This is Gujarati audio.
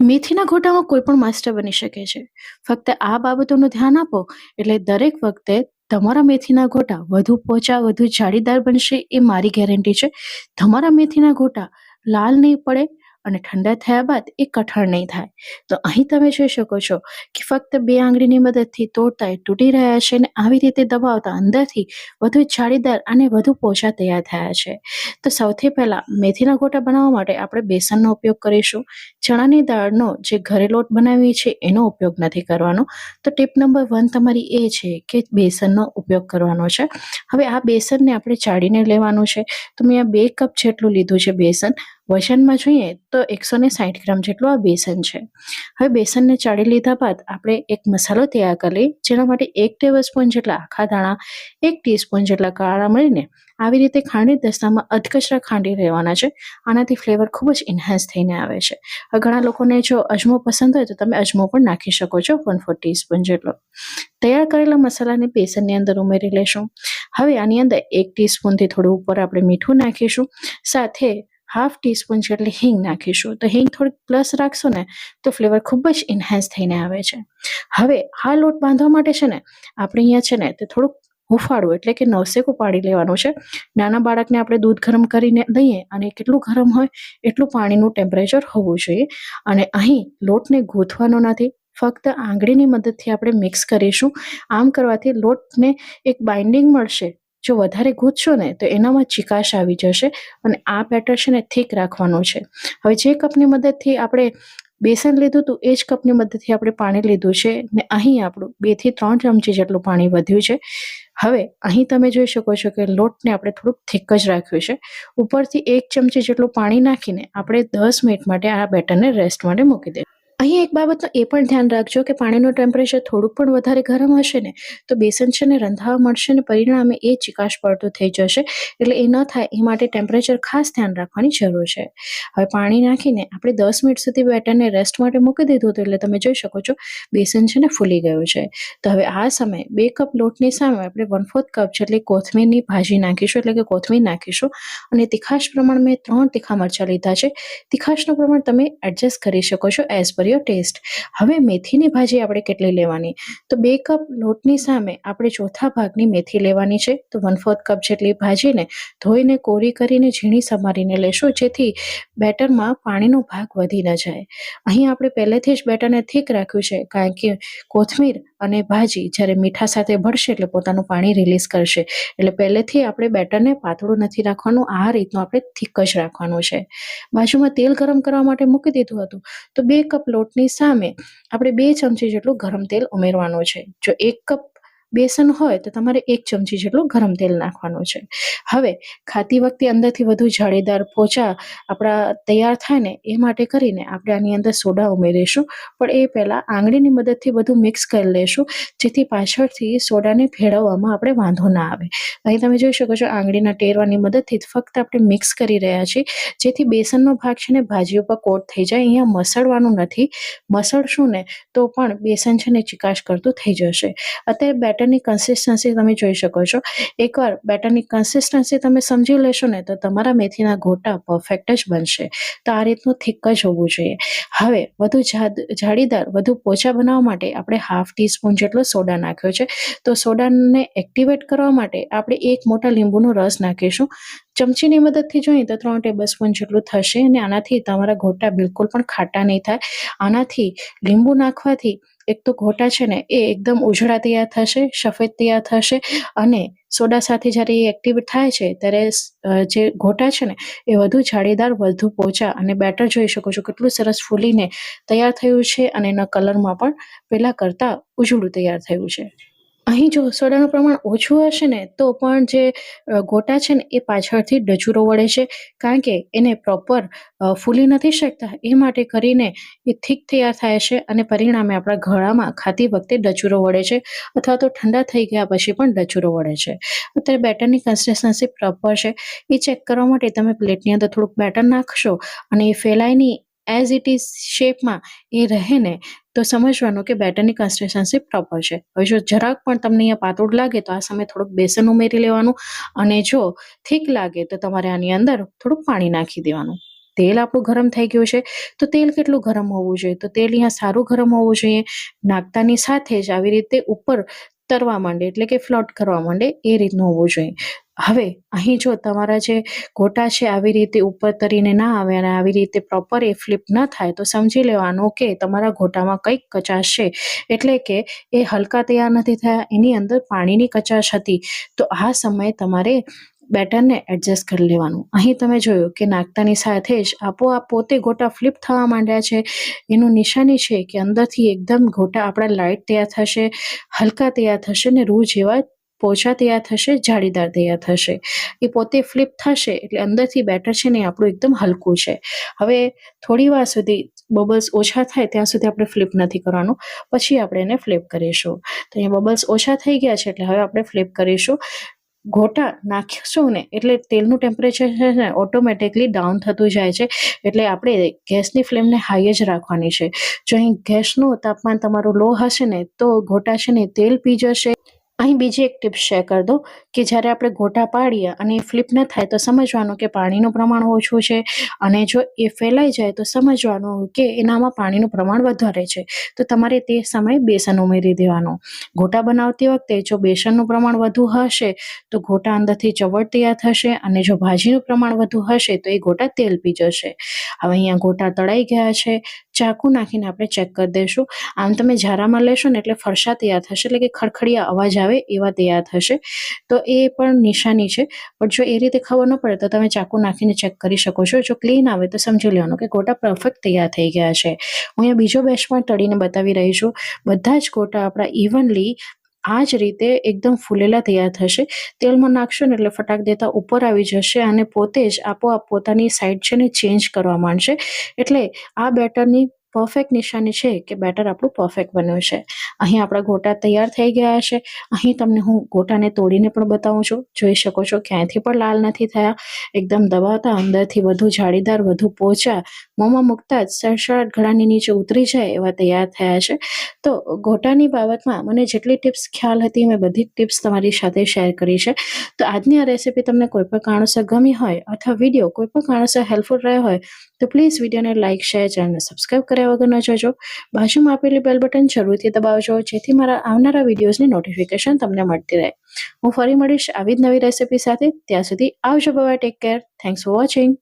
મેથીના ગોટામાં કોઈ પણ માસ્ટર બની શકે છે. ફક્ત આ બાબતોનું ધ્યાન આપો, એટલે દરેક વખતે તમારા મેથીના ગોટા વધુ પોચા, વધુ જાળીદાર બનશે એ મારી ગેરંટી છે. તમારા મેથીના ગોટા લાલ નહીં પડે અને ઠંડા થયા બાદ એ કઠણ નહીં થાય. તો અહીં તમે જોઈ શકો છો કે ફક્ત બે આંગળીની મદદથી તોડતા એ તૂટી રહ્યા છે અને આવી રીતે દબાવતા અંદરથી વધુ જાળીદાર અને વધુ પોચા તૈયાર થયા છે. તો સૌથી પહેલાં મેથીના ગોટા બનાવવા માટે આપણે બેસનનો ઉપયોગ કરીશું. ચણાની દાળનો જે ઘરે લોટ બનાવીએ છીએ એનો ઉપયોગ નથી કરવાનો. તો ટીપ નંબર વન તમારી એ છે કે બેસનનો ઉપયોગ કરવાનો છે. હવે આ બેસનને આપણે ચાળીને લેવાનું છે. તો મેં આ બે કપ જેટલું લીધું છે બેસન. વજનમાં જોઈએ તો એકસો ને સાઠ ગ્રામ જેટલું આ બેસન છે. હવે બેસનને ચાળી લીધા બાદ આપણે એક મસાલો તૈયાર કરી જેના માટે એક ટેબલ સ્પૂન જેટલા આખા દાણા એક ટીસ્પૂન જેટલા કાળા મળીને આવી રીતે ખાંડી દસ્તામાં અધકચરા ખાંડી રહેવાના છે. આનાથી ફ્લેવર ખૂબ જ ઇન્હાન્સ થઈને આવે છે. ઘણા લોકોને જો અજમો પસંદ હોય તો તમે અજમો પણ નાખી શકો છો વન ફોર ટીસ્પૂન જેટલો. તૈયાર કરેલા મસાલાને બેસનની અંદર ઉમેરી લેશું. હવે આની અંદર એક ટીસ્પૂનથી થોડું ઉપર આપણે મીઠું નાખીશું. સાથે હાફ ટીસ્પૂન જેટલી હિંગ નાખીશું. તો હિંગ થોડીક પ્લસ રાખશો ને, તો ફ્લેવર ખૂબ જ ઇન્હાન્સ થઈને આવે છે. હવે આ લોટ બાંધવા માટે છે ને, આપણે અહીંયા છે ને, તે થોડુંક હુંફાળું, એટલે કે નવસેકું પાડી લેવાનું છે. નાના બાળકને આપણે દૂધ ગરમ કરીને દઈએ અને કેટલું ગરમ હોય એટલું પાણીનું ટેમ્પરેચર હોવું જોઈએ. અને અહીં લોટને ગૂંથવાનો નથી, ફક્ત આંગળીની મદદથી આપણે મિક્સ કરીશું. આમ કરવાથી લોટને એક બાઇન્ડિંગ મળશે જો વધારે ગૂંથશો ને, તો એનામાં ચિકાશ આવી જશે અને આ બેટર છે ને થીક રાખવાનું છે. હવે જે કપની મદદથી આપણે બેસન લીધું હતું એ જ કપની મદદથી આપણે પાણી લીધું છે ને અહીં આપણું બેથી ત્રણ ચમચી જેટલું પાણી વધ્યું છે. હવે અહીં તમે જોઈ શકો છો કે લોટને આપણે થોડુંક થીક જ રાખ્યું છે. ઉપરથી એક ચમચી જેટલું પાણી નાખીને આપણે દસ મિનિટ માટે આ બેટરને રેસ્ટ માટે મૂકી દઈએ અહીં એક બાબતનું એ પણ ધ્યાન રાખજો કે પાણીનું ટેમ્પરેચર થોડુંક પણ વધારે ગરમ હશે ને, તો બેસન છે ને રંધાવા મળશે ને પરિણામે એ ચિકાશ પડતું થઈ જશે. એટલે એ ન થાય, એ માટે ટેમ્પરેચર ખાસ ધ્યાન રાખવાની જરૂર છે. હવે પાણી નાખીને આપણે દસ મિનિટ સુધી બેટરને રેસ્ટ માટે મૂકી દીધું હતું એટલે તમે જોઈ શકો છો, બેસન છે ને ફૂલી ગયું છે. તો હવે આ સમયે બે કપ લોટની સામે આપણે વન ફોર્થ કપ જેટલી કોથમીરની ભાજી નાખીશું, એટલે કે કોથમીર નાખીશું અને તીખાશ પ્રમાણ મેં ત્રણ તીખા મરચાં લીધા છે. તીખાશનું પ્રમાણ તમે એડજસ્ટ કરી શકો છો એઝ પર યોર ટેસ્ટ હવે મેથીની ભાજી આપણે કેટલી લેવાની? તો બે કપ લોટની સામે આપણે ચોથા ભાગની મેથી લેવાની છે. તો વન ફોર્થ કપ જેટલી ભાજીને ધોઈને, કોરી કરીને, ઝીણી સમારીને લેશું, જેથી બેટરમાં પાણીનો ભાગ વધી ન જાય. અહીં આપણે પહેલેથી જ બેટરને થીક રાખ્યું છે, કારણ કે કોથમીર અને ભાજી જ્યારે મીઠા સાથે ભળશે એટલે પોતાનું પાણી રિલીઝ કરશે. એટલે પહેલેથી આપણે બેટરને પાતળું નથી રાખવાનું, આ રીતનું આપણે થીક જ રાખવાનું છે. બાજુમાં તેલ ગરમ કરવા માટે મૂકી દીધું હતું. તો બે કપ લોટની સામે આપણે બે ચમચી જેટલું ગરમ તેલ ઉમેરવાનું છે. જો એક કપ બેસન હોય તો તમારે એક ચમચી જેટલું ગરમ તેલ નાખવાનું છે. હવે ખાતી વખતે અંદરથી વધુ જાળીદાર પોચા આપણા તૈયાર થાય ને એ માટે કરીને આપણે આની અંદર સોડા ઉમેરીશું. પણ એ પહેલાં આંગળીની મદદથી બધું મિક્સ કરી લેશું, જેથી પાછળથી સોડાને ભેળવવામાં આપણે વાંધો ના આવે. અહીં તમે જોઈ શકો છો આંગળીના ટેરવાની મદદથી ફક્ત આપણે મિક્સ કરી રહ્યા છીએ, જેથી બેસનનો ભાગ છે ને ભાજી ઉપર કોટ થઈ જાય, અહીંયા મસળવાનું નથી. મસળશું ને તો પણ બેસન છે ને ચિકાશ કરતું થઈ જશે. અત્યારે બેટરની કન્સિસ્ટન્સી તમે જોઈ શકો છો. એકવાર બેટરની કન્સિસ્ટન્સી તમે સમજી લેશો ને તો તમારા મેથીના ગોટા પરફેક્ટ જ બનશે. તો આ રીતનું થીક જ હોવું જોઈએ. હવે વધુ જાડીદાર વધુ પોચા બનાવવા માટે આપણે હાફ ટીસ્પૂન જેટલો સોડા નાખ્યો છે. તો સોડાને એક્ટિવેટ કરવા માટે આપણે એક મોટા લીંબુનો રસ નાખીશું. ચમચીની મદદથી જોઈએ તો ત્રણ ટેબલ સ્પૂન જેટલું થશે અને આનાથી તમારા ગોટા બિલકુલ પણ ખાટા નહીં થાય. આનાથી લીંબુ નાખવાથી એક તો ઘોટા છે ને એ એકદમ ઉજળા તૈયાર થશે, સફેદ તૈયાર થશે અને સોડા સાથે જ્યારે એ એક્ટિવ થાય છે ત્યારે જે ઘોટા છે ને એ વધુ જાળીદાર, વધુ પોચા અને બેટર જોઈ શકો છો કેટલું સરસ ફૂલીને તૈયાર થયું છે અને એના કલરમાં પણ પહેલાં કરતાં ઉજળું તૈયાર થયું છે. અહીં જો સોડાનું પ્રમાણ ઓછું હશે ને, તો પણ જે ગોટા છે ને, એ પાછળથી ડચુરો વળે છે. કારણ કે એને પ્રોપર ફૂલી નથી શકતા. એ માટે કરીને એ થીક તૈયાર થાય છે અને પરિણામે આપણા ગળામાં ખાતી વખતે ડચુરો વળે છે અથવા તો ઠંડા થઈ ગયા પછી પણ ડચુરો વળે છે. અત્યારે બેટરની કન્સિસ્ટન્સી પ્રોપર છે. એ ચેક કરવા માટે તમે પ્લેટની અંદર થોડુંક બેટર નાખશો અને એ ફેલાય એઝ ઇટ ઇઝ શેપમાં એ રહે ને તો સમજવાનું કે બેટરની કન્સિસ્ટન્સી પ્રોપર છે. હવે જો જરાક પણ તમને અહીંયા પાતળું લાગે તો આ સમયે થોડુંક બેસન ઉમેરી લેવાનું અને જો થીક લાગે તો તમારે આની અંદર થોડુંક પાણી નાખી દેવાનું. તેલ આપણું ગરમ થઈ ગયું છે. તો તેલ કેટલું ગરમ હોવું જોઈએ? તો તેલ અહીંયા સારું ગરમ હોવું જોઈએ. નાખતાની સાથે જ આવી રીતે ઉપર તરવા માંડે, એટલે કે ફ્લોટ કરવા માંડે, એ રીતનું હોવું જોઈએ. હવે અહીં જો તમારા જે ગોટા છે આવી રીતે ઉપર તરીને ના આવે અને આવી રીતે પ્રોપર એ ફ્લિપ ન થાય, તો સમજી લેવાનું કે તમારા ગોટામાં કંઈક કચાશ છે. એટલે કે એ હલકા તૈયાર નથી થયા, એની અંદર પાણીની કચાશ હતી. તો આ સમયે તમારે બેટરને એડજસ્ટ કરી લેવાનું. અહીં તમે જોયું કે નાખતાની સાથે જ આપોઆપ પોતે ગોટા ફ્લિપ થવા માંડ્યા છે. એનું નિશાની છે કે અંદરથી એકદમ ગોટા આપણા લાઇટ તૈયાર થશે, હલકા તૈયાર થશે ને રૂ જેવા પોચા તૈયાર થશે, જાળીદાર તૈયાર થશે. એ પોતે ફ્લિપ થશે એટલે અંદરથી બેટર છે ને આપણું એકદમ હલકું છે. હવે થોડી વાર સુધી બબલ્સ ઓછા થાય ત્યાં સુધી આપણે ફ્લિપ નથી કરવાનું. પછી આપણે એને ફ્લિપ કરીશું. તો અહીંયા બબલ્સ ઓછા થઈ ગયા છે એટલે હવે આપણે ફ્લિપ કરીશું. ગોટા નાખીશું ને એટલે તેલનું ટેમ્પરેચર છે ને ઓટોમેટિકલી ડાઉન થતું જાય છે. એટલે આપણે ગેસની ફ્લેમને હાઈ જ રાખવાની છે. જો અહીં ગેસનું તાપમાન તમારું લો હશે ને તો ગોટા છે ને તેલ પી જશે. અહીં બીજી એક ટિપ્સ શેર કરી દો કે જ્યારે આપણે ગોટા પાડીએ અને એ ફ્લિપ ન થાય તો સમજવાનું કે પાણીનું પ્રમાણ ઓછું છે અને જો એ ફેલાઈ જાય તો સમજવાનું કે એનામાં પાણીનું પ્રમાણ વધારે છે. તો તમારે તે સમયે બેસન ઉમેરી દેવાનું. ગોટા બનાવતી વખતે જો બેસનનું પ્રમાણ વધુ હશે તો ગોટા અંદરથી ચવડ તૈયાર થશે અને જો ભાજીનું પ્રમાણ વધુ હશે તો એ ગોટા તેલ પી જશે. હવે અહીંયા ગોટા તળાઈ ગયા છે. ચાકુ નાખીને આપણે ચેક કરી દઈશું. આમ તમે ઝારામાં લેશો ને એટલે ફરસા તૈયાર થશે, એટલે કે ખડખડિયા અવાજ આવે એવા તૈયાર થશે. તો એ પણ નિશાની છે. પણ જો એ રીતે ખબર ન પડે તો તમે ચાકુ નાખીને ચેક કરી શકો છો. જો ક્લીન આવે તો સમજી લેવાનું કે ગોટા પરફેક્ટ તૈયાર થઈ ગયા છે. હું અહીંયા બીજો બેચ પણ તળીને બતાવી રહી છું. બધા જ ગોટા આપણા ઇવનલી આ જ રીતે એકદમ ફૂલેલા તૈયાર થશે. તેલમાં નાખશો ને એટલે ફટાક દેતા ઉપર આવી જશે અને પોતે જ આપોઆપ પોતાની સાઈડ છે ને ચેન્જ કરવા માંડશે. એટલે આ બેટરની પરફેક્ટ નિશાની છે કે બેટર આપણું પરફેક્ટ બન્યું છે. અહીં આપણા ગોટા તૈયાર થઈ ગયા છે. અહીં તમને હું ગોટાને તોડીને પણ બતાવું છું. જોઈ શકો છો ક્યાંયથી પણ લાલ નથી થયા. એકદમ દબાવતા, અંદરથી વધુ જાળીદાર, વધુ પોચા, મોંમાં મૂકતા જ સડસડાટ ઘડાની નીચે ઉતરી જાય એવા તૈયાર થયા છે. તો ગોટાની બાબતમાં મને જેટલી ટિપ્સ ખ્યાલ હતી મેં બધી ટિપ્સ તમારી સાથે શેર કરી છે. તો આજની આ રેસીપી તમને કોઈ પણ કારણોસર ગમી હોય અથવા વીડિયો કોઈ પણ કારણોસર હેલ્પફુલ રહ્યો હોય તો પ્લીઝ વિડીયોને લાઇક શેર ચેનલને સબસ્ક્રાઇબ કર્યા વગર ન જજો. બાજુમાં આપેલી બેલ બટન જરૂરથી દબાવજો, જેથી મારા આવનારા વિડીયોઝની નોટિફિકેશન તમને મળતી રહે. હું ફરી મળીશ આવી જ નવી રેસિપી સાથે. ત્યાં સુધી આવજો bye take care thanks for watching